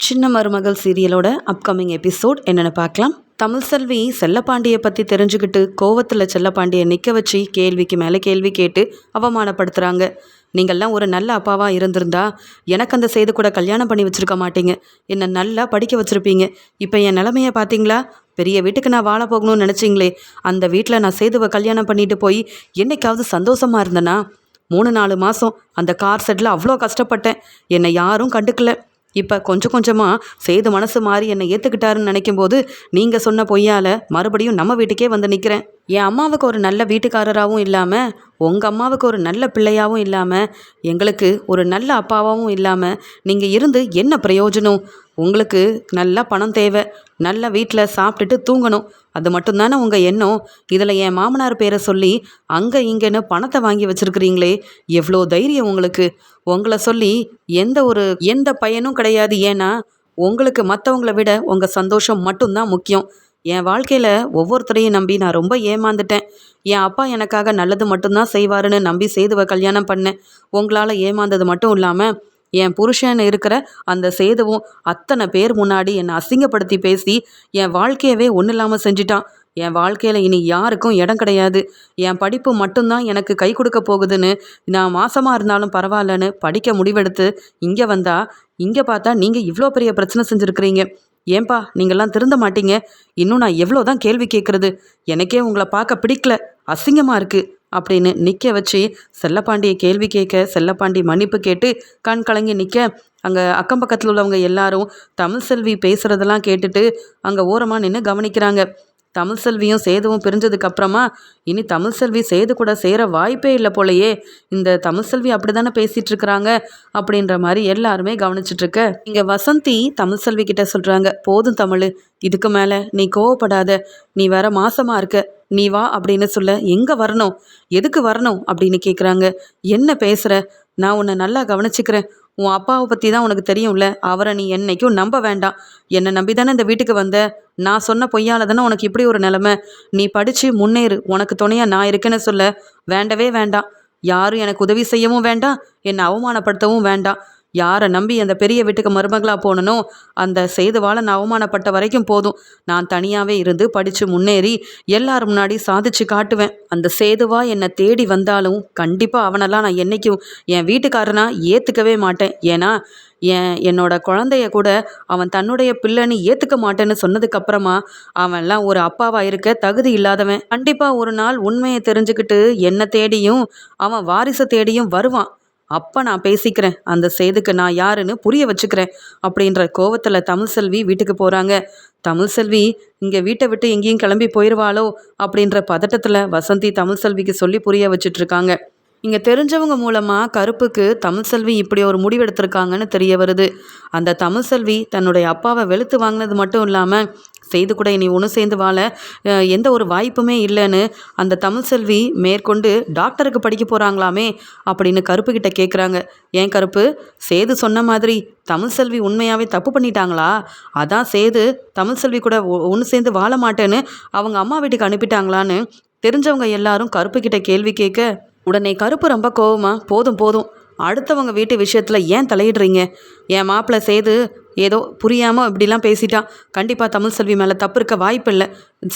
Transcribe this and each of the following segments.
சின்ன மருமகள் சீரியலோட upcoming episode என்னென்னு பார்க்கலாம். தமிழ் செல்வி செல்லப்பாண்டியை பற்றி தெரிஞ்சுக்கிட்டு கோவத்தில் செல்லப்பாண்டியை நிற்க வச்சு கேள்விக்கு மேலே கேள்வி கேட்டு அவமானப்படுத்துகிறாங்க நீங்கள்லாம் ஒரு நல்ல அப்பாவாக இருந்திருந்தா எனக்கு அந்த செய்து கூட கல்யாணம் பண்ணி வச்சுருக்க மாட்டீங்க. என்னை நல்லா படிக்க வச்சுருப்பீங்க. இப்போ என் நிலமையை பார்த்தீங்களா? பெரிய வீட்டுக்கு நான் வாழ போகணும்னு நினச்சிங்களே. அந்த வீட்டில் நான் சேதுவை கல்யாணம் பண்ணிட்டு போய் என்னைக்காவது சந்தோஷமாக இருந்தேனா? மூணு நாலு மாதம் அந்த கார் செட்டில் அவ்வளோ கஷ்டப்பட்டேன். என்னை யாரும் கண்டுக்கலை. இப்போ கொஞ்சம் கொஞ்சமாக சேது மனசு மாறி என்னை ஏற்றுக்கிட்டாருன்னு நினைக்கும் போது நீங்கள் சொன்ன பொய்யால் மறுபடியும் நம்ம வீட்டுக்கே வந்து நிற்கிறேன் என் அம்மாவுக்கு ஒரு நல்ல வீட்டுக்காரராகவும் இல்லாமல் உங்கள் அம்மாவுக்கு ஒரு நல்ல பிள்ளையாகவும் இல்லாமல் எங்களுக்கு ஒரு நல்ல அப்பாவாகவும் இல்லாமல் நீங்கள் இருந்து என்ன பிரயோஜனம்? உங்களுக்கு நல்லா பணம் தேவை நல்ல வீட்டில் சாப்பிட்டுட்டு தூங்கணும். அது மட்டும்தானே உங்கள் எண்ணம்? இதில் என் மாமனார் பேரை சொல்லி அங்கே இங்கேன்னு பணத்தை வாங்கி வச்சுருக்கிறீங்களே எவ்வளோ தைரியம் உங்களுக்கு? உங்களை சொல்லி எந்த ஒரு எந்த பயனும் கிடையாது. ஏன்னா உங்களுக்கு மற்றவங்கள விட உங்கள் சந்தோஷம் மட்டும்தான் முக்கியம். என் வாழ்க்கையில் ஒவ்வொருத்தரையும் நம்பி நான் ரொம்ப ஏமாந்துட்டேன். என் அப்பா எனக்காக நல்லது மட்டும்தான் செய்வாருன்னு நம்பி சேதுவை கல்யாணம் பண்ணேன். உங்களால் ஏமாந்தது மட்டும் இல்லாமல் என் புருஷன் இருக்கிற அந்த சேதுவும் அத்தனை பேர் முன்னாடி என்னை அசிங்கப்படுத்தி பேசி என் வாழ்க்கையவே ஒன்றும் இல்லாமல் செஞ்சிட்டான். என் வாழ்க்கையில் இனி யாருக்கும் இடம் கிடையாது. என் படிப்பு மட்டும்தான் எனக்கு கை கொடுக்க போகுதுன்னு நான் மாசமாக இருந்தாலும் பரவாயில்லன்னு படிக்க முடிவெடுத்து இங்கே வந்தா இங்கே பார்த்தா நீங்கள் இவ்வளோ பெரிய பிரச்சனை செஞ்சுருக்கிறீங்க. ஏன்பா நீங்கள்லாம் திருந்த மாட்டீங்க. இன்னும் நான் எவ்வளோ தான் கேள்வி கேட்குறது? எனக்கே உங்களை பார்க்க பிடிக்கல. அசிங்கமாக இருக்குது அப்படின்னு நிற்க வச்சு செல்லப்பாண்டியை கேள்வி கேட்க செல்லப்பாண்டி மன்னிப்பு கேட்டு கண் கலங்கி நிற்க அங்கே அக்கம் பக்கத்தில் உள்ளவங்க எல்லாரும் தமிழ் செல்வி பேசுகிறதெல்லாம் கேட்டுட்டு அங்கே ஓரமாக நின்று கவனிக்கிறாங்க. தமிழ் செல்வியும் சேதுவும் பிரிஞ்சதுக்கு அப்புறமா இனி தமிழ் செல்வி சேது கூட சேர வாய்ப்பே இல்லை போலையே. இந்த தமிழ் செல்வி அப்படி தானே பேசிட்டு இருக்கிறாங்க? அப்படின்ற மாதிரி எல்லாருமே கவனிச்சிட்டு இருக்க. இங்க வசந்தி தமிழ் செல்வி கிட்ட சொல்றாங்க போதும் தமிழ் இதுக்கு மேல நீ கோவப்படாத. நீ வேற மாசமா இருக்க. நீ வா அப்படின்னு சொல்ல எங்க வரணும்? எதுக்கு வரணும்? அப்படின்னு கேக்குறாங்க. என்ன பேசுற? நான் உன்னை நல்லா கவனிச்சுக்கிறேன். உன் அப்பாவை பற்றி தான் உனக்கு தெரியும்ல. அவரை நீ என்னைக்கும் நம்ப வேண்டாம். என்னை நம்பி தானே இந்த வீட்டுக்கு வந்த. நான் சொன்ன பொய்யால தானே உனக்கு இப்படி ஒரு நிலமை. நீ படித்து முன்னேறு. உனக்கு துணையாக நான் இருக்கேன்னு சொல்ல. வேண்டவே வேண்டாம். யாரும் எனக்கு உதவி செய்யவும் வேண்டாம். என்னை அவமானப்படுத்தவும் வேண்டாம். யாரை நம்பி அந்த பெரிய வீட்டுக்கு மருமகளாக போனனோ அந்த செய்துவால நான் அவமானப்பட்ட வரைக்கும் போதும். நான் தனியாகவே இருந்து படித்து முன்னேறி எல்லார் முன்னாடி சாதிச்சு காட்டுவேன். அந்த சேதுவா என்னை தேடி வந்தாலும் கண்டிப்பாக அவனெல்லாம் நான் என்றைக்கும் என் வீட்டுக்காரனா ஏற்றுக்கவே மாட்டேன். ஏன்னா என் என்னோட குழந்தைய கூட அவன் தன்னுடைய பிள்ளைன்னு ஏற்றுக்க மாட்டேன்னு சொன்னதுக்கப்புறமா அவன்லாம் ஒரு அப்பாவாக இருக்க தகுதி இல்லாதவன். கண்டிப்பாக ஒரு நாள் உண்மையை தெரிஞ்சுக்கிட்டு என்னை தேடியும் அவன் வாரிசை தேடியும் வருவான். அப்போ நான் பேசிக்கிறேன். அந்த சேதுக்கு நான் யாருன்னு புரிய வச்சுக்கிறேன். அப்படின்ற கோவத்தில் தமிழ் செல்வி வீட்டுக்கு போகிறாங்க தமிழ்செல்வி இங்கே வீட்டை விட்டு எங்கேயும் கிளம்பி போயிடுவாளோ அப்படின்ற பதட்டத்தில் வசந்தி தமிழ் செல்விக்கு சொல்லி புரிய வச்சிட்ருக்காங்க. இங்கே தெரிஞ்சவங்க மூலமாக கருப்புக்கு தமிழ் செல்வி இப்படி ஒரு முடிவெடுத்திருக்காங்கன்னு தெரிய வருது. அந்த தமிழ்செல்வி தன்னுடைய அப்பாவை வெளுத்து வாங்கினது மட்டும் இல்லாமல் செய்து கூட இனி ஒன்று சேர்ந்து வாழ எந்த ஒரு வாய்ப்புமே இல்லைன்னு அந்த தமிழ் செல்வி மேற்கொண்டு டாக்டருக்கு படிக்க போகிறாங்களாமே அப்படின்னு கருப்பு கிட்ட கேட்குறாங்க ஏன் கருப்பு? சேது சொன்ன மாதிரி தமிழ் செல்வி உண்மையாகவே தப்பு பண்ணிட்டாங்களா? அதான் சேது தமிழ் செல்வி கூட ஒன்று சேர்ந்து வாழ மாட்டேன்னு அவங்க அம்மா வீட்டுக்கு அனுப்பிட்டாங்களான்னு தெரிஞ்சவங்க எல்லாரும் கருப்பு கிட்ட கேள்வி கேட்க உடனே கருப்பு ரொம்ப கோவமா போதும் போதும். அடுத்தவங்க வீட்டு விஷயத்தில் ஏன் தலையிடுறீங்க? என் மாப்பிள்ளை செய்து ஏதோ புரியாமல் இப்படிலாம் பேசிட்டான் கண்டிப்பாக தமிழ் செல்வி மேலே தப்பு இருக்க வாய்ப்பு இல்லை.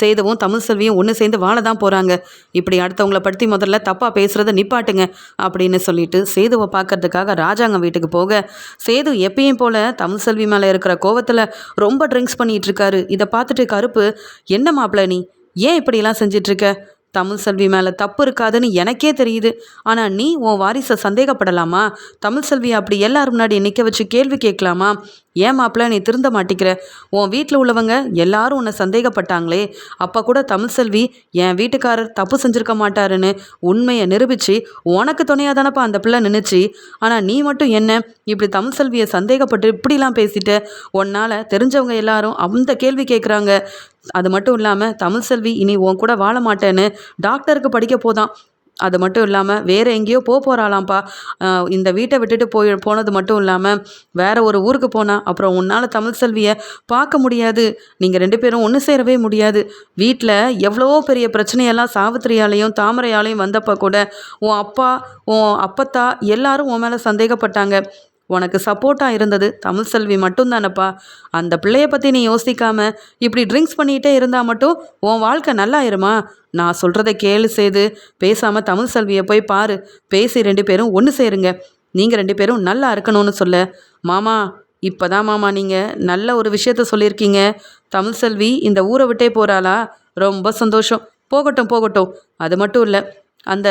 சேதவும் தமிழ் செல்வியும் ஒன்று சேர்ந்து வாழ தான் போகிறாங்க இப்படி அடுத்தவங்கள படுத்தி முதல்ல தப்பாக பேசுகிறத நிப்பாட்டுங்க அப்படின்னு சொல்லிட்டு சேதுவை பார்க்கறதுக்காக ராஜாங்க வீட்டுக்கு போக சேது எப்பயும் போல் தமிழ் செல்வி மேலே இருக்கிற கோவத்தில் ரொம்ப ட்ரிங்க்ஸ் பண்ணிகிட்ருக்காரு இதை பார்த்துட்டு கருப்பு என்ன மாப்பிள்ள நீ? ஏன் இப்படிலாம் செஞ்சிட்ருக்க தமிழ் செல்வி மேலே தப்பு இருக்காதுன்னு எனக்கே தெரியுது. ஆனால் நீ உன் வாரிசை சந்தேகப்படலாமா? தமிழ் செல்வி அப்படி எல்லாரும் முன்னாடி நிற்க வச்சு கேள்வி கேட்கலாமா? ஏன் மாப்பிள்ள நீ திருந்த மாட்டிக்கிற? உன் வீட்டில் உள்ளவங்க எல்லாரும் உன்னை சந்தேகப்பட்டாங்களே. அப்போ கூட தமிழ் செல்வி என் வீட்டுக்காரர் தப்பு செஞ்சுருக்க மாட்டாருன்னு உண்மையை நிரூபித்து உனக்கு துணையாக தானப்பா அந்த பிள்ளை நின்றுச்சு ஆனால் நீ மட்டும் என்ன இப்படி தமிழ் செல்வியை சந்தேகப்பட்டு இப்படிலாம் பேசிட்ட? உன்னால் தெரிஞ்சவங்க எல்லாரும் அந்த கேள்வி கேட்குறாங்க அது மட்டும் இல்லாமல் தமிழ் செல்வி இனி உன் கூட வாழ மாட்டேன்னு டாக்டருக்கு படிக்க போதான். அது மட்டும் இல்லாமல் வேறு எங்கேயோ போக போகிறாளாம்ப்பா இந்த வீட்டை விட்டுட்டு போய் போனது மட்டும் இல்லாமல் வேற ஒரு ஊருக்கு போனா அப்புறம் உன்னால் தமிழ் செல்வியை பார்க்க முடியாது. நீங்கள் ரெண்டு பேரும் ஒன்று சேரவே முடியாது. வீட்டில் எவ்வளோ பெரிய பிரச்சனையெல்லாம் சாவித்திரியாலையும் தாமரையாலையும் வந்தப்போ கூட உன் அப்பா உன் அப்பத்தா எல்லாரும் உன் மேலே சந்தேகப்பட்டாங்க. உனக்கு சப்போர்ட்டாக இருந்தது. தமிழ் செல்வி மட்டும்தானப்பா. அந்த பிள்ளைய பற்றி நீ யோசிக்காம இப்படி ட்ரிங்க்ஸ் பண்ணிகிட்டே இருந்தால் மட்டும் உன் வாழ்க்கை நல்லாயிருமா? நான் சொல்கிறத கேளு செய்து பேசாமல் தமிழ் செல்வியை போய் பாரு. பேசி ரெண்டு பேரும் ஒன்று சேருங்க. நீங்கள் ரெண்டு பேரும் நல்லா இருக்கணும்னு சொல்ல. மாமா இப்போதான் மாமா நீங்கள் நல்ல ஒரு விஷயத்த சொல்லியிருக்கீங்க. தமிழ் செல்வி இந்த ஊரை விட்டே போகிறாளா ரொம்ப சந்தோஷம். போகட்டும் போகட்டும். அது மட்டும் இல்லை அந்த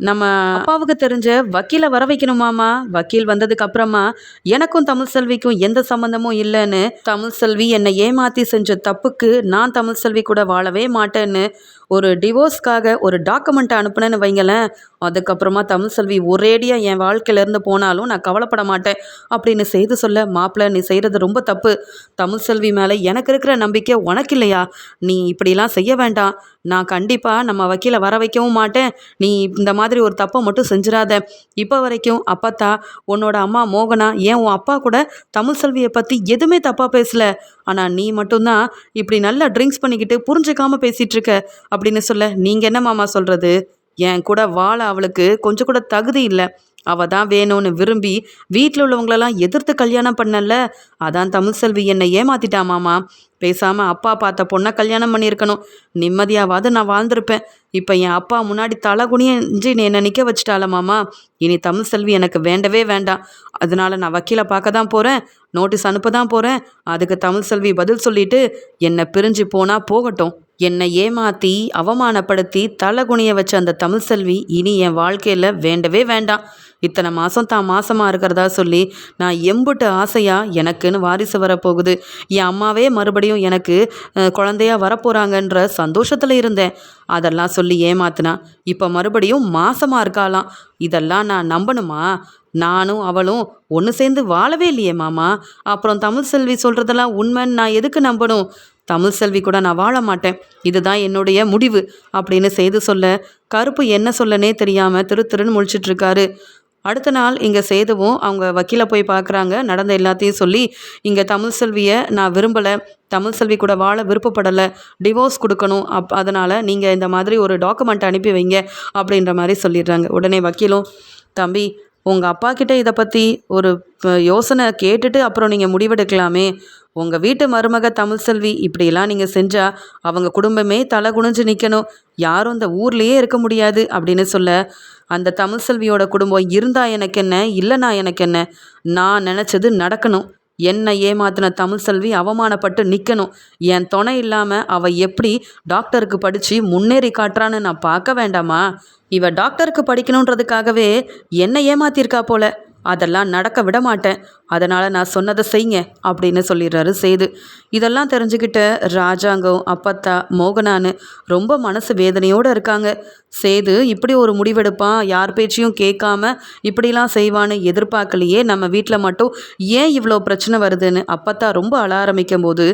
நம்ம அப்பாவுக்கு தெரிஞ்ச வக்கீலை வர வைக்கணுமாமா வக்கீல் வந்ததுக்கு அப்புறமா எனக்கும் தமிழ் செல்விக்கும் எந்த சம்மந்தமும் இல்லைன்னு தமிழ் செல்வி என்னை ஏமாற்றி செஞ்ச தப்புக்கு நான் தமிழ் செல்வி கூட வாழவே மாட்டேன்னு ஒரு டிவோர்ஸ்க்காக ஒரு டாக்குமெண்ட் அனுப்புனேன்னு வைங்களேன் அதுக்கப்புறமா தமிழ் செல்வி ஒரேடியாக என் வாழ்க்கையிலேருந்து போனாலும் நான் கவலைப்பட மாட்டேன் அப்படின்னு செய்து சொல்ல மாப்பிள்ளை நீ செய்கிறது ரொம்ப தப்பு. தமிழ் செல்வி மேலே எனக்கு இருக்கிற நம்பிக்கை உனக்கு இல்லையா? நீ இப்படிலாம் செய்ய வேண்டாம். நான் கண்டிப்பாக நம்ம வக்கீலை வர வைக்கவும் மாட்டேன். நீ இந்த மாதிரி ஒரு தப்பை மட்டும் செஞ்சிடாத இப்போ வரைக்கும் அப்பத்தா உன்னோட அம்மா மோகனா ஏன் உன் அப்பா கூட தமிழ் செல்வியை பற்றி எதுவுமே தப்பாக பேசலை? ஆனால் நீ மட்டும்தான் இப்படி நல்லா ட்ரிங்க்ஸ் பண்ணிக்கிட்டு புரிஞ்சுக்காம பேசிகிட்டு இருக்க அப்படின்னு சொல்ல நீங்கள் என்ன மாமா சொல்கிறது என் கூட வாழ அவளுக்கு கொஞ்சம் கூட தகுதி இல்லை. அவள் தான் வேணும்னு விரும்பி வீட்டில் உள்ளவங்களெல்லாம் எதிர்த்து கல்யாணம் பண்ணல. அதான் தமிழ் செல்வி என்னை ஏமாத்திட்டா மாமா. பேசாமல் அப்பா பார்த்த பொண்ணை கல்யாணம் பண்ணியிருக்கணும். நிம்மதியாவது நான் வாழ்ந்திருப்பேன். இப்போ என் அப்பா முன்னாடி தலை குனியஞ்சி என்னை நிற்க வச்சுட்டால மாமா. இனி தமிழ் செல்வி எனக்கு வேண்டவே வேண்டாம். அதனால நான் வக்கீலை பார்க்க தான் போகிறேன் நோட்டீஸ் அனுப்ப தான் போகிறேன் அதுக்கு தமிழ் செல்வி பதில் சொல்லிட்டு என்னை பிரிஞ்சு போனால் போகட்டும். என்னை ஏமாற்றி அவமானப்படுத்தி தலை குனிய வச்ச அந்த தமிழ் செல்வி இனி என் வாழ்க்கையில் வேண்டவே வேண்டாம். இத்தனை மாதம் தான் மாசமாக இருக்கிறதா சொல்லி நான் எம்புட்டு ஆசையாக எனக்குன்னு வாரிசு வரப்போகுது. என் அம்மாவே மறுபடியும் எனக்கு குழந்தையாக குழந்தையா வரப்போகிறாங்கன்ற சந்தோஷத்தில் இருந்தேன். அதெல்லாம் சொல்லி ஏமாத்தினா இப்போ மறுபடியும் மாசமாக இருக்காளாம். இதெல்லாம் நான் நம்பணுமா? நானும் அவளும் ஒன்று சேர்ந்து வாழவே இல்லையே மாமா. அப்புறம் தமிழ் செல்வி சொல்கிறதெல்லாம் உண்மைன்னு நான் எதுக்கு நம்பணும்? தமிழ் செல்வி கூட நான் வாழ மாட்டேன். இதுதான் என்னுடைய முடிவு அப்படின்னு செய்து சொல்ல கருப்பு என்ன சொல்லனே தெரியாமல் திரு திருன்னு முழிச்சிட்ருக்காரு அடுத்த நாள் இங்கே சேதுவும் அவங்க வக்கீலை போய் பார்க்குறாங்க. நடந்த எல்லாத்தையும் சொல்லி இங்கே தமிழ் செல்வியை நான் விரும்பலை. தமிழ் செல்வி கூட வாழ விருப்பப்படலை. டிவோர்ஸ் கொடுக்கணும். அப் அதனால் நீங்கள் இந்த மாதிரி ஒரு டாக்குமெண்ட் அனுப்பி வைங்க. அப்படின்ற மாதிரி சொல்லிடுறாங்க. உடனே வக்கீலும் தம்பி உங்கள் அப்பா கிட்ட இதை பற்றி ஒரு யோசனை கேட்டுட்டு அப்புறம் நீங்கள் முடிவெடுக்கலாமே. உங்கள் வீட்டு மருமக தமிழ் செல்வி இப்படியெல்லாம் நீங்கள் செஞ்சால் அவங்க குடும்பமே தலை குனிஞ்சு நிற்கணும் யாரும் இந்த ஊர்லேயே இருக்க முடியாது. அப்படின்னு சொல்ல அந்த தமிழ் செல்வியோட குடும்பம் இருந்தா எனக்கு என்ன இல்லைனா எனக்கு என்ன நான் நினச்சது நடக்கணும். என்னை ஏமாத்தின தமிழ் செல்வி அவமானப்பட்டு நிற்கணும் என் துணை இல்லாமல் அவள் எப்படி டாக்டருக்கு படித்து முன்னேறி காட்டுறான்னு நான் பார்க்க வேண்டாமா? இவ டாக்டருக்கு படிக்கணுன்றதுக்காகவே என்னை ஏமாத்திருக்கா போல. அதெல்லாம் நடக்க விட மாட்டேன். அதனால் நான் சொன்னதை செய்யுங்க அப்படின்னு சொல்லிடுறாரு சேது. இதெல்லாம் தெரிஞ்சுக்கிட்ட ராஜாங்கம் அப்பத்தா மோகனான்னு ரொம்ப மனசு வேதனையோடு இருக்காங்க. சேது இப்படி ஒரு முடிவெடுப்பான் யார் பேச்சையும் கேட்காம இப்படிலாம் செய்வான்னு எதிர்பார்க்கலையே நம்ம வீட்டில் மட்டும் ஏன் இவ்வளோ பிரச்சனை வருதுன்னு? அப்பத்தா ரொம்ப அழ ஆரம்பிக்கும் போது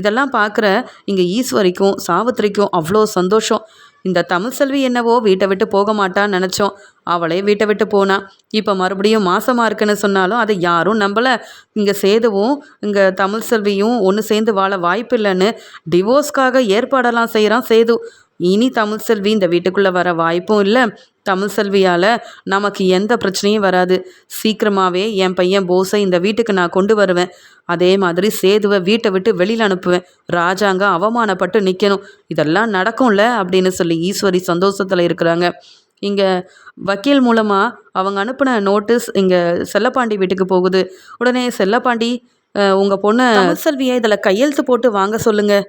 இதெல்லாம் பார்க்குற இங்கே ஈஸ்வரிக்கும் சாவித்திரிக்கும் அவ்வளோ சந்தோஷம். இந்த தமிழ் செல்வி என்னவோ வீட்டை விட்டு போக மாட்டான்னு நினச்சோம். அவளே வீட்டை விட்டு போனா. இப்போ மறுபடியும் மாசமாக இருக்குன்னு சொன்னாலும் அதை யாரும் நம்பலை. இங்கே சேதுவும் இங்கே தமிழ் செல்வியும் ஒன்று சேர்ந்து வாழ வாய்ப்பு இல்லைன்னு டிவோர்ஸ்க்காக ஏற்பாடெல்லாம் செய்கிறான் சேது. இனி தமிழ் செல்வி இந்த வீட்டுக்குள்ளே வர வாய்ப்பும் இல்லை. தமிழ் செல்வியால் நமக்கு எந்த பிரச்சனையும் வராது. சீக்கிரமாகவே என் பையன் போஸை இந்த வீட்டுக்கு நான் கொண்டு வருவேன். அதே மாதிரி சேதுவை வீட்டை விட்டு வெளியில் அனுப்புவேன். ராஜாங்க அவமானப்பட்டு நிற்கணும் இதெல்லாம் நடக்கும்ல அப்படின்னு சொல்லி ஈஸ்வரி சந்தோஷத்தில் இருக்கிறாங்க. இங்கே வக்கீல் மூலமாக அவங்க அனுப்பின நோட்டீஸ் இங்கே செல்லப்பாண்டி வீட்டுக்கு போகுது. உடனே செல்லப்பாண்டி உங்கள் பொண்ணை செல்வியை இதில் கையெழுத்து போட்டு வாங்க சொல்லுங்கள்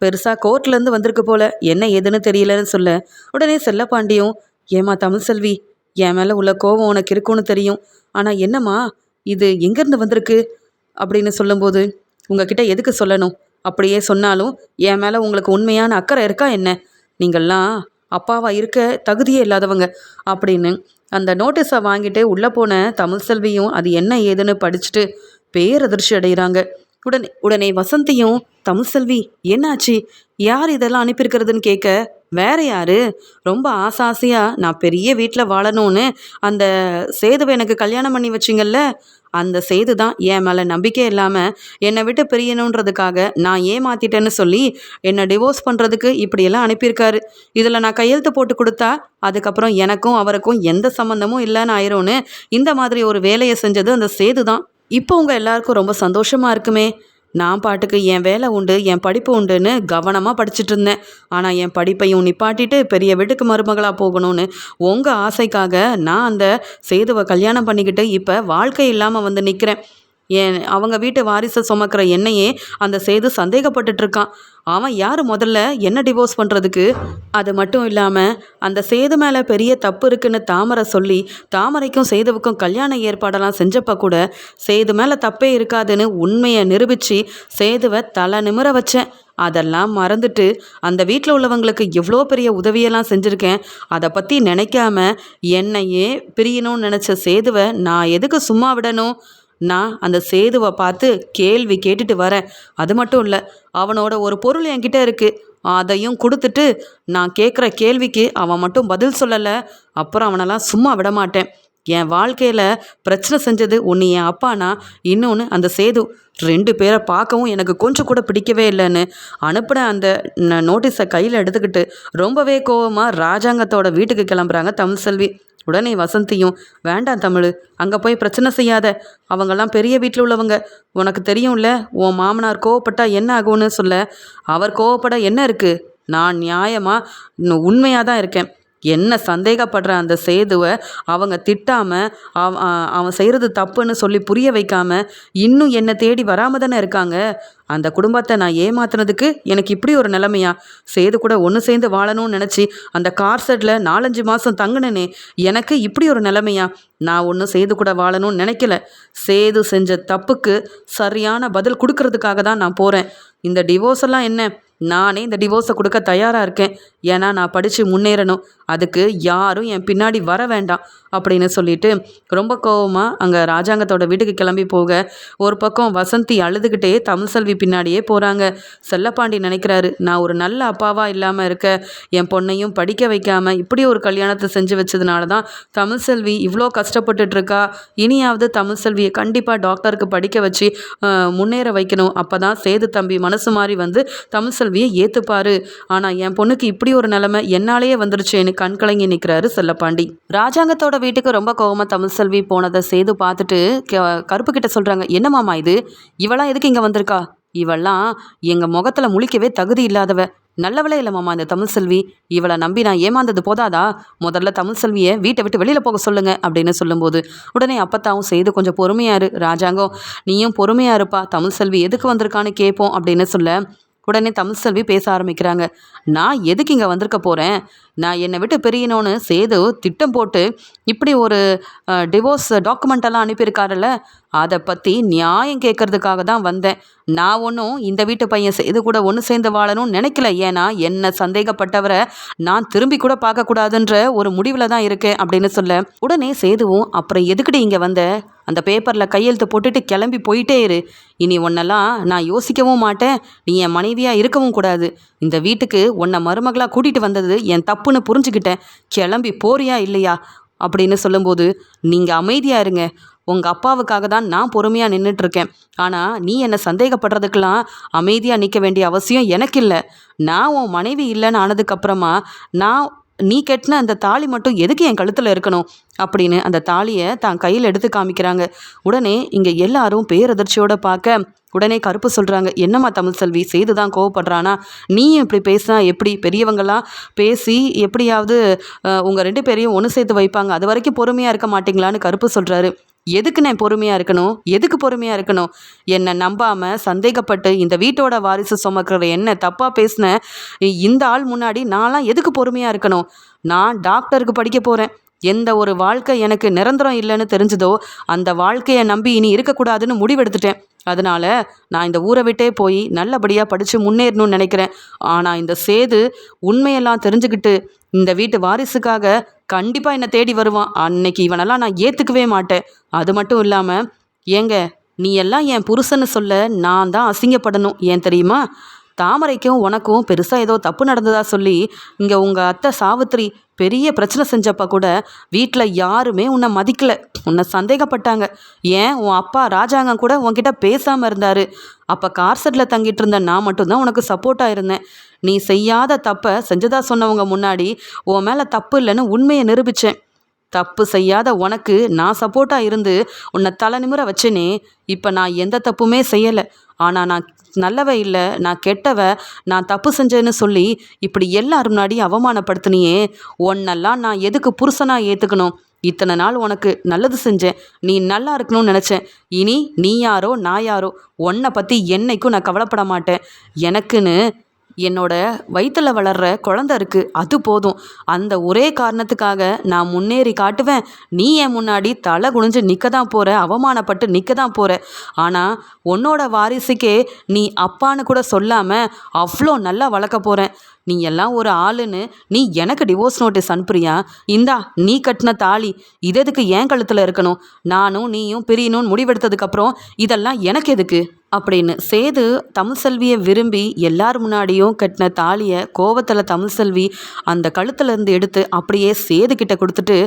பெருசாக கோர்ட்லேருந்து வந்திருக்கு போல. என்ன ஏதுன்னு தெரியலன்னு சொல்ல. உடனே செல்லப்பாண்டியும் ஏமா தமிழ் செல்வி என் மேலே உள்ள கோவம் உனக்கு இருக்கும்னு தெரியும். ஆனால் என்னம்மா இது எங்கேருந்து வந்திருக்கு? அப்படின்னு சொல்லும்போது உங்ககிட்ட எதுக்கு சொல்லணும்? அப்படியே சொன்னாலும் என் மேலே உங்களுக்கு உண்மையான அக்கறை இருக்கா என்ன? நீங்கள்லாம் அப்பாவா இருக்க தகுதியே இல்லாதவங்க. அப்படின்னு அந்த நோட்டீஸை வாங்கிட்டு உள்ளே போன தமிழ் செல்வியும் அது என்ன ஏதுன்னு படிச்சுட்டு பேரதிர்ச்சி அடைகிறாங்க. உடனே உடனே வசந்தியும் தமிழ்செல்வி என்னாச்சு? யார் இதெல்லாம் அனுப்பியிருக்கிறதுன்னு கேட்க வேற யாரு? ரொம்ப ஆசை ஆசையாக நான் பெரிய வீட்டில் வாழணும்னு அந்த சேதுவை எனக்கு கல்யாணம் பண்ணி வச்சிங்கல்ல? அந்த சேது தான் என் மேலே நம்பிக்கை இல்லாமல் என்னை விட்டு பிரியணுன்றதுக்காக நான் ஏமாத்திட்டேன்னு சொல்லி என்னை டிவோர்ஸ் பண்ணுறதுக்கு இப்படியெல்லாம் அனுப்பியிருக்காரு. இதில் நான் கையெழுத்து போட்டு கொடுத்தா அதுக்கப்புறம் எனக்கும் அவருக்கும் எந்த சம்மந்தமும் இல்லைன்னு ஆயிரும்னு இந்த மாதிரி ஒரு வேலையை செஞ்சது அந்த சேது தான். இப்போ உங்கள் எல்லாருக்கும் ரொம்ப சந்தோஷமாக இருக்குமே. நான் பாட்டுக்கு என் வேலை உண்டு என் படிப்பு உண்டுன்னு கவனமாக படிச்சுட்டு இருந்தேன். ஆனால் என் படிப்பையும் நிப்பாட்டிட்டு பெரிய வீட்டுக்கு மருமகளாக போகணும்னு உங்கள் ஆசைக்காக நான் அந்த சேதுவை கல்யாணம் பண்ணிக்கிட்டு இப்போ வாழ்க்கை இல்லாமல் வந்து நிற்கிறேன் என் அவங்க வீட்டு வாரிசை சுமக்கிற என்னையே அந்த சேது சந்தேகப்பட்டுட்டு இருக்கான் அவன் யார் முதல்ல? என்ன டிவோர்ஸ் பண்ணுறதுக்கு அது மட்டும் இல்லாமல் அந்த சேது மேலே பெரிய தப்பு இருக்குன்னு தாமரை சொல்லி தாமரைக்கும் சேதுவுக்கும் கல்யாண ஏற்பாடெல்லாம் செஞ்சப்ப கூட சேது மேலே தப்பே இருக்காதுன்னு உண்மையை நிரூபித்து சேதுவை தலை நிமிர வச்சேன். அதெல்லாம் மறந்துட்டு அந்த வீட்டில் உள்ளவங்களுக்கு எவ்வளோ பெரிய உதவியெல்லாம் செஞ்சுருக்கேன். அதை பற்றி நினைக்காம என்னையே பிரியணும்னு நினச்ச சேதுவை நான் எதுக்கு சும்மா விடணும்? நான் அந்த சேதுவை பார்த்து கேள்வி கேட்டுட்டு வரேன். அது மட்டும் இல்லை அவனோட ஒரு பொருள் என்கிட்ட இருக்குது அதையும் கொடுத்துட்டு நான் கேட்குற கேள்விக்கு அவன் மட்டும் பதில் சொல்லலை. அப்புறம் அவனெல்லாம் சும்மா விட மாட்டேன். என் வாழ்க்கையில் பிரச்சனை செஞ்சது ஒன்று என் அப்பானா? இன்னொன்று அந்த சேது. ரெண்டு பேரை பார்க்கவும் எனக்கு கொஞ்சம் கூட பிடிக்கவே இல்லைன்னு அனுப்பின அந்த நோட்டீஸை கையில் எடுத்துக்கிட்டு ரொம்பவே கோவமாக ராஜாங்கத்தோட வீட்டுக்கு கிளம்புறாங்க தமிழ் செல்வி. உடனே வசந்தியும் வேண்டாம் தமிழ் அங்கே போய் பிரச்சனை செய்யாத. அவங்கெல்லாம் பெரிய வீட்டில் உள்ளவங்க. உனக்கு தெரியும்ல உன் மாமனார் கோவப்பட்டா என்ன ஆகும்னு சொல்ல. அவர் கோவப்பட என்ன இருக்குது நான் நியாயமாக உண்மையாக தான் இருக்கேன். என்ன சந்தேகப்படுற அந்த சேதுவை அவங்க திட்டாமல் அவ அவன் செய்கிறது தப்புன்னு சொல்லி புரிய வைக்காம இன்னும் என்னை தேடி வராமல் தானே இருக்காங்க? அந்த குடும்பத்தை நான் ஏமாத்துனதுக்கு எனக்கு இப்படி ஒரு நிலைமையா? சேது கூட ஒன்று சேர்ந்து வாழணும்னு நினச்சி அந்த கார் செட்டில் நாலஞ்சு மாதம் தங்கினேனே எனக்கு இப்படி ஒரு நிலைமையா? நான் ஒன்றும் சேது கூட வாழணும்னு நினைக்கல. சேது செஞ்ச தப்புக்கு சரியான பதில் கொடுக்கறதுக்காக தான் நான் போகிறேன் இந்த டிவோர்ஸ் எல்லாம் என்ன? நானே இந்த டிவோர்ஸை கொடுக்க தயாராக இருக்கேன். ஏன்னா நான் படித்து முன்னேறணும். அதுக்கு யாரும் என் பின்னாடி வர வேண்டாம் அப்படின்னு சொல்லிட்டு ரொம்ப கோவமாக அங்கே ராஜாங்கத்தோட வீட்டுக்கு கிளம்பி போக ஒரு பக்கம் வசந்தி அழுதுகிட்டே தமிழ்செல்வி பின்னாடியே போகிறாங்க செல்லப்பாண்டி நினைக்கிறாரு நான் ஒரு நல்ல அப்பாவாக இல்லாமல் இருக்க. என் பொண்ணையும் படிக்க வைக்காமல் இப்படி ஒரு கல்யாணத்தை செஞ்சு வச்சதுனால தான் தமிழ்செல்வி இவ்வளோ கஷ்டப்பட்டுட்ருக்கா இனியாவது தமிழ்செல்வியை கண்டிப்பாக டாக்டருக்கு படிக்க வச்சு முன்னேற வைக்கணும். அப்போ தான் சேது தம்பி மனசு மாதிரி வந்து தமிழ்செல்வியை ஏற்றுப்பாரு ஆனால் என் பொண்ணுக்கு இப்படி ஒரு நிலைமை என்னாலேயே வந்துருச்சேன்னு கண் கலங்கி நிற்கிறாரு செல்லப்பாண்டி. ராஜாங்கத்தோட வீட்டுக்கு ரொம்ப கோவமாக தமிழ் செல்வி போனதை செய்து பார்த்துட்டு கருப்பு கிட்ட சொல்கிறாங்க என்ன மாமா இது? இவெல்லாம் எதுக்கு இங்கே வந்திருக்கா? இவெல்லாம் எங்கள் முகத்தில் முழிக்கவே தகுதி இல்லாதவ. நல்லவளே இல்லை மாமா இந்த தமிழ் செல்வி. இவளை நம்பி நான் ஏமாந்தது போதாதா? முதல்ல தமிழ் செல்வியை வீட்டை விட்டு வெளியில் போக சொல்லுங்க அப்படின்னு சொல்லும்போது உடனே அப்பத்தாவும் செய்து கொஞ்சம் பொறுமையாக இரு. ராஜாங்கம் நீயும் பொறுமையாக இருப்பா. தமிழ் செல்வி எதுக்கு வந்திருக்கான்னு கேட்போம் அப்படின்னு சொல்ல உடனே தமிழ்செல்வி பேச ஆரம்பிக்கிறாங்க. நான் எதுக்கு இங்கே வந்திருக்க போகிறேன் நான் என்னை விட்டு பிரியணும்னு சேது திட்டம் போட்டு இப்படி ஒரு டிவோர்ஸ் டாக்குமெண்ட் அனுப்பியிருக்காருல்ல அதை பற்றி நியாயம் கேட்கறதுக்காக தான் வந்தேன். நான் ஒன்றும் இந்த வீட்டு பையன் செய்து கூட ஒன்று சேர்ந்து வாழணும்னு நினைக்கல. ஏன்னா என்னை சந்தேகப்பட்டவரை நான் திரும்பி கூட பார்க்கக்கூடாதுன்ற ஒரு முடிவில் தான் இருக்கேன் அப்படின்னு சொல்ல உடனே சேதுவும் அப்புறம் எதுக்கிட்டு இங்கே வந்த? அந்த பேப்பரில் கையெழுத்து போட்டுட்டு கிளம்பி போயிட்டே இரு. இனி உன்னெல்லாம் நான் யோசிக்கவும் மாட்டேன். நீ என் மனைவியாக இருக்கவும் கூடாது. இந்த வீட்டுக்கு உன்னை மருமகளாக கூட்டிகிட்டு வந்தது என் தப்பு. தப்புன்னு புரிஞ்சுக்கிட்டேன். கிளம்பி போறியா இல்லையா? அப்படின்னு சொல்லும்போது நீங்கள் அமைதியாக இருங்க. உங்கள் அப்பாவுக்காக தான் நான் பொறுமையாக நின்றுட்டுருக்கேன் ஆனால் நீ என்னை சந்தேகப்படுறதுக்கெல்லாம் அமைதியாக நிற்க வேண்டிய அவசியம் எனக்கு இல்லை நான் உன் மனைவி இல்லைன்னு ஆனதுக்கப்புறமா நான் நீ கெட்டின அந்த தாலி மட்டும் எதுக்கு என் கழுத்தில் இருக்கணும்? அப்படின்னு அந்த தாலியை தான் கையில் எடுத்து காமிக்கிறாங்க. உடனே இங்கே எல்லாரும் பேரதிர்ச்சியோட பார்க்க உடனே கருப்பு சொல்கிறாங்க என்னம்மா தமிழ் செல்வி செய்து தான் கோவப்படுறானா நீயும் இப்படி பேசினா? எப்படி? பெரியவங்களாம் பேசி எப்படியாவது உங்கள் ரெண்டு பேரையும் ஒன்று சேர்த்து வைப்பாங்க. அது வரைக்கும் பொறுமையாக இருக்க மாட்டிங்களான்னு கருப்பு சொல்கிறாரு எதுக்கு நான் பொறுமையாக இருக்கணும்? எதுக்கு பொறுமையாக இருக்கணும்? என்னை நம்பாமல் சந்தேகப்பட்டு இந்த வீட்டோட வாரிசு சுமக்கிற என்ன தப்பாக பேசின இந்த ஆள் முன்னாடி நான்லாம் எதுக்கு பொறுமையாக இருக்கணும்? நான் டாக்டருக்கு படிக்க போகிறேன் எந்த ஒரு வாழ்க்கை எனக்கு நிரந்தரம் இல்லைன்னு தெரிஞ்சதோ அந்த வாழ்க்கையை நம்பி இனி இருக்கக்கூடாதுன்னு முடிவெடுத்துட்டேன். அதனால் நான் இந்த ஊரை விட்டே போய் நல்லபடியாக படித்து முன்னேறணும்னு நினைக்கிறேன். ஆனால் இந்த சேது உண்மையெல்லாம் தெரிஞ்சுக்கிட்டு இந்த வீட்டு வாரிசுக்காக கண்டிப்பாக என்னை தேடி வருவான். அன்னைக்கு இவனெல்லாம் நான் ஏற்றுக்கவே மாட்டேன். அது மட்டும் இல்லாமல் ஏங்க நீ எல்லாம் என் புருஷன்னு சொல்ல நான் தான் அசிங்கப்படணும். ஏன் தெரியுமா? தாமரைக்கும் உனக்கும் பெருசாக ஏதோ தப்பு நடந்ததா சொல்லி இங்கே உங்கள் அத்தை சாவித்திரி பெரிய பிரச்சனை செஞ்சப்போ கூட வீட்டில் யாருமே உன்னை மதிக்கலை. உன்னை சந்தேகப்பட்டாங்க. ஏன்? உன் அப்பா ராஜாங்கம் கூட உன்கிட்ட பேசாமல் இருந்தார். அப்போ கார் செட்டில் தங்கிட்டு இருந்த நான் மட்டும்தான் உனக்கு சப்போர்ட்டாக இருந்தேன். நீ செய்யாத தப்பை செஞ்சதா சொன்னவங்க முன்னாடி உன் மேலே தப்பு இல்லைன்னு உண்மையை நிரூபித்தேன் தப்பு செய்யாத உனக்கு நான் சப்போர்ட்டாக இருந்து உன்னை தலை நிமிர வச்சேனே. இப்போ நான் எந்த தப்புமே செய்யலை. ஆனால் நான் நல்லவ இல்லை நான் கெட்டவ நான் தப்பு செஞ்சேன்னு சொல்லி இப்படி எல்லாரும் முன்னாடி அவமானப்படுத்தினியே. உன்னெல்லாம் நான் எதுக்கு புருஷனாக ஏற்றுக்கணும் இத்தனை நாள் உனக்கு நல்லது செஞ்சேன். நீ நல்லா இருக்கணும்னு நினச்சேன். இனி நீ யாரோ நான் யாரோ உன்னை பற்றி என்னைக்கும் நான் கவலைப்பட மாட்டேன். எனக்குன்னு என்னோட வயிற்றில் வளர்ற குழந்த இருக்குது அது போதும். அந்த ஒரே காரணத்துக்காக நான் முன்னேறி காட்டுவேன். நீ என் முன்னாடி தலை குனிஞ்சு நிற்க தான் போகிற அவமானப்பட்டு நிற்க தான் போகிற ஆனால் உன்னோட வாரிசுக்கே நீ அப்பான்னு கூட சொல்லாமல் அவ்வளோ நல்லா வளர்க்க போகிறேன் நீ எல்லாம் ஒரு ஆளுன்னு நீ எனக்கு டிவோர்ஸ் நோட்டீஸ் அனுப்புறியா? இந்தா நீ கட்டின தாலி இது எதுக்கு ஏன் கழுத்தில் இருக்கணும்? நானும் நீயும் பிரியணும்னு முடிவெடுத்ததுக்கப்புறம் இதெல்லாம் எனக்கு எதுக்கு? அப்படின்னு. சேது தமிழ் செல்வியை விரும்பி எல்லார் முன்னாடியும் கட்டின தாலியை கோவத்தில் தமிழ் செல்வி அந்த கழுத்துலேருந்து எடுத்து அப்படியே சேது கிட்ட கொடுத்துட்டு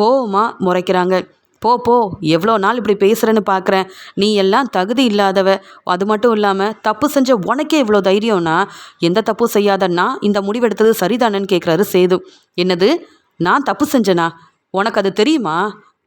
கோவமாக முறைக்கிறாங்க. போ போ எவ்வளோ நாள் இப்படி பேசுகிறேன்னு பார்க்குறேன் நீ எல்லாம் தகுதி இல்லாதவ. அது மட்டும் இல்லாமல் தப்பு செஞ்ச உனக்கே இவ்வளோ தைரியம்னா எந்த தப்பு செய்யாதன்னா இந்த முடிவெடுத்தது சரிதானேன்னு கேட்குறாரு சேது. என்னது? நான் தப்பு செஞ்சேனா? உனக்கு அது தெரியுமா?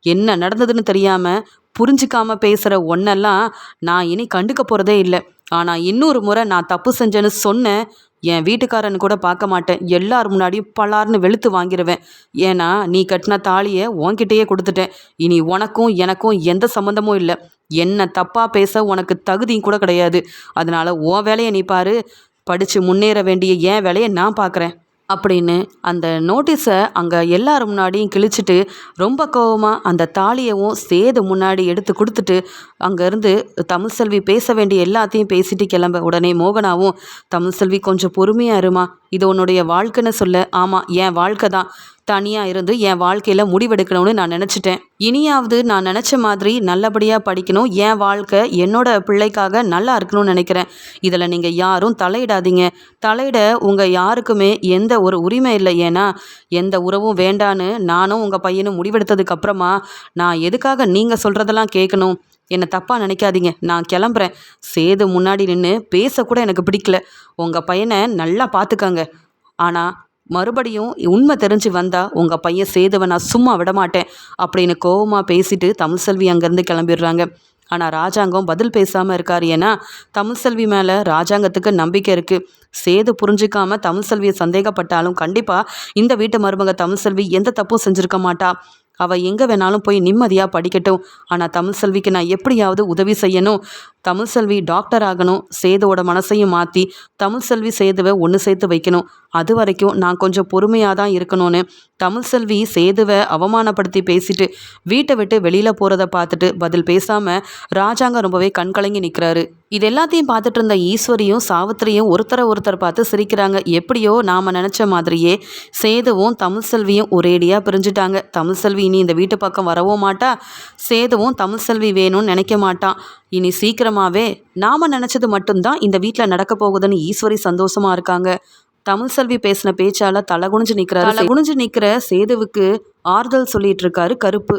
என்ன நடந்ததுன்னு தெரியாமல் புரிஞ்சிக்காம பேசுகிற ஒன்றெல்லாம் நான் இனி கண்டுக்க போகிறதே இல்லை. ஆனால் இன்னொரு முறை நான் தப்பு செஞ்சேன்னு சொன்னேன். என் வீட்டுக்காரன் கூட பார்க்க மாட்டேன். எல்லார் முன்னாடியும் பலார்னு வெளுத்து வாங்கிடுவேன் ஏன்னா நீ கட்டின தாலியை உன்கிட்டயே கொடுத்துட்டேன். இனி உனக்கும் எனக்கும் எந்த சம்மந்தமும் இல்லை. என்ன தப்பாக பேச உனக்கு தகுதியும் கூட கிடையாது. அதனால் உன் வேலையை நீ பாரு. படித்து முன்னேற வேண்டிய என் வேலையை நான் பார்க்குறேன் அப்படின்னு அந்த நோட்டீஸை அங்கே எல்லார் முன்னாடியும் கிழிச்சிட்டு ரொம்ப கோவமாக அந்த தாலியவும் சேது முன்னாடி எடுத்து கொடுத்துட்டு அங்கேருந்து தமிழ்செல்வி பேச வேண்டிய எல்லாத்தையும் பேசிட்டு கிளம்ப உடனே மோகனாவும் தமிழ்செல்வி கொஞ்சம் பொறுமையாக இருமா இது உன்னுடைய வாழ்க்கைன்னு சொல்ல ஆமாம் என் வாழ்க்கை தான். தனியாக இருந்து என் வாழ்க்கையில் முடிவெடுக்கணும்னு நான் நினச்சிட்டேன். இனியாவது நான் நினச்ச மாதிரி நல்லபடியாக படிக்கணும். என் வாழ்க்கை என்னோட பிள்ளைக்காக நல்லா இருக்கணும்னு நினைக்கிறேன். இதில் நீங்கள் யாரும் தலையிடாதீங்க. தலையிட உங்கள் யாருக்குமே எந்த ஒரு உரிமை இல்லை. ஏன்னா எந்த உறவும் வேண்டான்னு நானும் உங்கள் பையனும் முடிவெடுத்ததுக்கப்புறமா நான் எதுக்காக நீங்கள் சொல்கிறதெல்லாம் கேட்கணும்? என்னை தப்பாக நினைக்காதீங்க. நான் கிளம்புறேன். சேது முன்னாடி நின்று பேசக்கூட எனக்கு பிடிக்கல. உங்கள் பையனை நல்லா பார்த்துக்கங்க ஆனால் மறுபடியும் உண்மை தெரிஞ்சு வந்தால் உங்கள் பையன் சேதுவை நான் சும்மா விட மாட்டேன் அப்படின்னு கோவமாக பேசிட்டு தமிழ்செல்வி அங்கேருந்து கிளம்பிடுறாங்க. ஆனால் ராஜாங்கம் பதில் பேசாமல் இருக்கார். ஏன்னா தமிழ்செல்வி மேலே ராஜாங்கத்துக்கு நம்பிக்கை இருக்குது சேது புரிஞ்சிக்காம தமிழ்செல்வியை சந்தேகப்பட்டாலும் கண்டிப்பாக இந்த வீட்டு மருமக தமிழ்செல்வி எந்த தப்பும் செஞ்சுருக்க மாட்டா. அவள் எங்கே வேணாலும் போய் நிம்மதியாக படிக்கட்டும். ஆனால் தமிழ் செல்விக்கு நான் எப்படியாவது உதவி செய்யணும். தமிழ்செல்வி டாக்டர் ஆகணும். சேதுவோட மனசையும் மாற்றி தமிழ்செல்வி சேதுவை ஒன்று சேர்த்து வைக்கணும். அது வரைக்கும் நான் கொஞ்சம் பொறுமையாக தான் இருக்கணும்னு தமிழ்செல்வி சேதுவை அவமானப்படுத்தி பேசிட்டு வீட்டை விட்டு வெளியில் போகிறத பார்த்துட்டு பதில் பேசாமல் ராஜாங்க ரொம்பவே கண்கலங்கி நிற்கிறாரு இது எல்லாத்தையும் பார்த்துட்டு இருந்த ஈஸ்வரியும் சாவித்திரியும் ஒருத்தரை ஒருத்தர் பார்த்து சிரிக்கிறாங்க. எப்படியோ நாம் நினச்ச மாதிரியே சேதுவும் தமிழ் செல்வியும் ஒரேடியாக பிரிஞ்சுட்டாங்க. தமிழ் செல்வி இனி இந்த வீட்டு பக்கம் வரவும் மாட்டா. சேதுவும் தமிழ் செல்வி வேணும்னு நினைக்க மாட்டான் இனி சீக்கிரமாகவே நாம் நினச்சது மட்டும்தான் இந்த வீட்டில் நடக்க போகுதுன்னு ஈஸ்வரி சந்தோஷமாக இருக்காங்க. தமிழ்செல்வி பேசின பேச்சால தலை குனிஞ்சு நிற்கிறாரு தலை குனிஞ்சு நிற்கிற சேதுவுக்கு ஆறுதல் சொல்லிட்டு இருக்காரு கருப்பு.